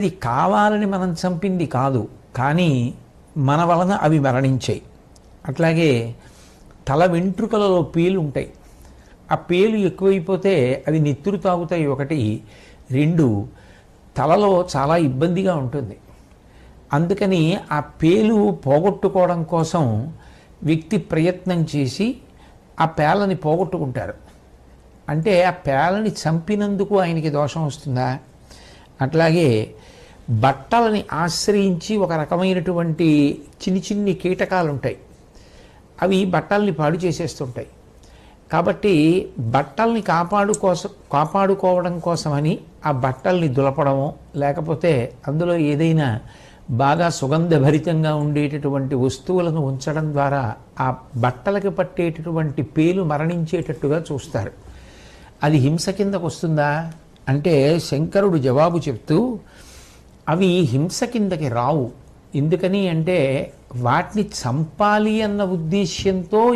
ఇది కావాలని మనం చంపింది కాదు కానీ మన వలన అవి మరణించాయి. అట్లాగే తల వెంట్రుకలలో పేలు ఉంటాయి. ఆ పేలు ఎక్కువైపోతే అవి నెత్తురు తాగుతాయి ఒకటి రెండు తలలో చాలా ఇబ్బందిగా ఉంటుంది. అందుకని ఆ పేలు పోగొట్టుకోవడం కోసం వ్యక్తి ప్రయత్నం చేసి ఆ పేలని పోగొట్టుకుంటారు. అంటే ఆ పేలని చంపినందుకు ఆయనకి దోషం వస్తుందా? అట్లాగే బట్టలని ఆశ్రయించి ఒక రకమైనటువంటి చిన్ని చిన్ని కీటకాలు ఉంటాయి అవి బట్టల్ని పాడు చేసేస్తుంటాయి. కాబట్టి బట్టల్ని కాపాడు కోసం కాపాడుకోవడం కోసమని ఆ బట్టల్ని దులపడము లేకపోతే అందులో ఏదైనా బాగా సుగంధభరితంగా ఉండేటటువంటి వస్తువులను ఉంచడం ద్వారా ఆ బట్టలకి పట్టేటటువంటి పేలు మరణించేటట్టుగా చూస్తారు. అది హింస కిందకు వస్తుందా అంటే శంకరుడు జవాబు చెప్తూ అవి హింస కిందకి రావు. ఎందుకని అంటే వాటిని చంపాలి అన్న ఉద్దేశ్యంతో